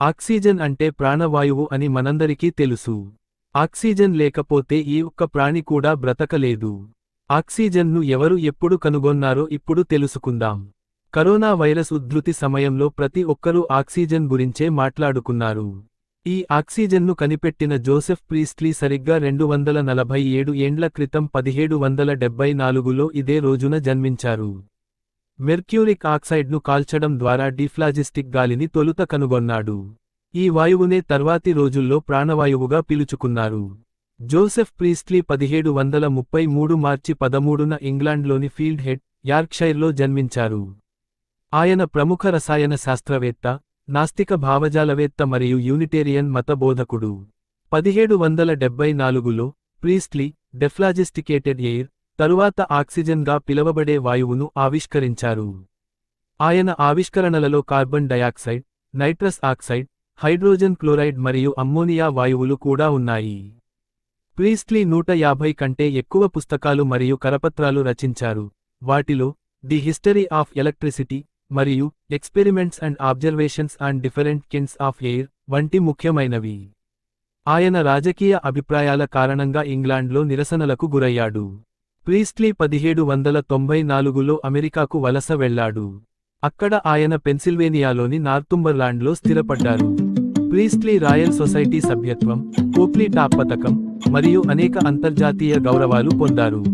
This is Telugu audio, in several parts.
ఆక్సిజన్ అంటే ప్రాణవాయువు అని మనందరికీ తెలుసు. ఆక్సిజన్ లేకపోతే ఈ ఒక్క ప్రాణి కూడా బ్రతకలేదు. ఆక్సిజన్ను ఎవరు ఎప్పుడు కనుగొన్నారో ఇప్పుడు తెలుసుకుందాం. కరోనా వైరస్ ఉద్ధృతి సమయంలో ప్రతి ఒక్కరూ ఆక్సిజన్ గురించే మాట్లాడుకున్నారు. ఈ ఆక్సిజన్ను కనిపెట్టిన జోసెఫ్ ప్రీస్ట్లీ సరిగ్గా రెండు వందల నలభై ఏడు ఏండ్ల క్రితం పదిహేడు వందల డెబ్బై నాలుగులో ఇదే రోజున జన్మించారు. మెర్క్యూరిక్ ఆక్సైడ్ను కాల్చడం ద్వారా డిఫ్లాజిస్టిక్ గాలిని తొలుత కనుగొన్నాడు. ఈ వాయువునే తర్వాతి రోజుల్లో ప్రాణవాయువుగా పిలుచుకున్నారు. జోసెఫ్ ప్రీస్ట్లీ పదిహేడు వందల ముప్పై మూడు మార్చి పదమూడున ఇంగ్లాండ్లోని ఫీల్డ్ హెడ్ యార్క్షైర్లో జన్మించారు. ఆయన ప్రముఖ రసాయన శాస్త్రవేత్త నాస్తిక భావజాలవేత్త మరియు యూనిటేరియన్ మతబోధకుడు. పదిహేడు వందల డెబ్బై నాలుగులో ప్రీస్ట్లీ డెఫ్లాజిస్టికేటెడ్ ఎయిర్ తరువాత ఆక్సిజన్గా పిలవబడే వాయువును ఆవిష్కరించారు. ఆయన ఆవిష్కరణలలో carbon dioxide nitrous oxide hydrogen chloride మరియు అమ్మోనియా వాయువులు కూడా ఉన్నాయి. ప్రీస్ట్లీ నూట యాభై కంటే ఎక్కువ పుస్తకాలు మరియు కరపత్రాలు రచించారు. వాటిలో ది హిస్టరీ ఆఫ్ ఎలక్ట్రిసిటీ మరియు experiments and observations and different kinds of air వంటి ముఖ్యమైనవి. ఆయన రాజకీయ అభిప్రాయాల కారణంగా ఇంగ్లాండ్లో నిరసనలకు గురయ్యాడు. ప్రీస్ట్లీ పదిహేడు వందల తొంభై నాలుగులో అమెరికాకు వలస వెళ్ళాడు అక్కడ ఆయన పెన్సిల్వేనియాలోని నార్తుంబర్లాండ్లో స్థిరపడ్డారు. ప్రీస్ట్లీ రాయల్ సొసైటీ సభ్యత్వం కోప్లీ టాప్ పథకం మరియు అనేక అంతర్జాతీయ గౌరవాలు పొందారు.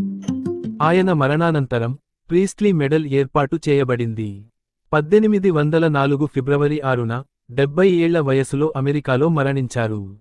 ఆయన మరణానంతరం ప్రీస్ట్లీ మెడల్ ఏర్పాటు చేయబడింది. పద్దెనిమిది వందల నాలుగు ఫిబ్రవరి ఆరున డెబ్బై ఏళ్ళ వయసులో అమెరికాలో మరణించారు.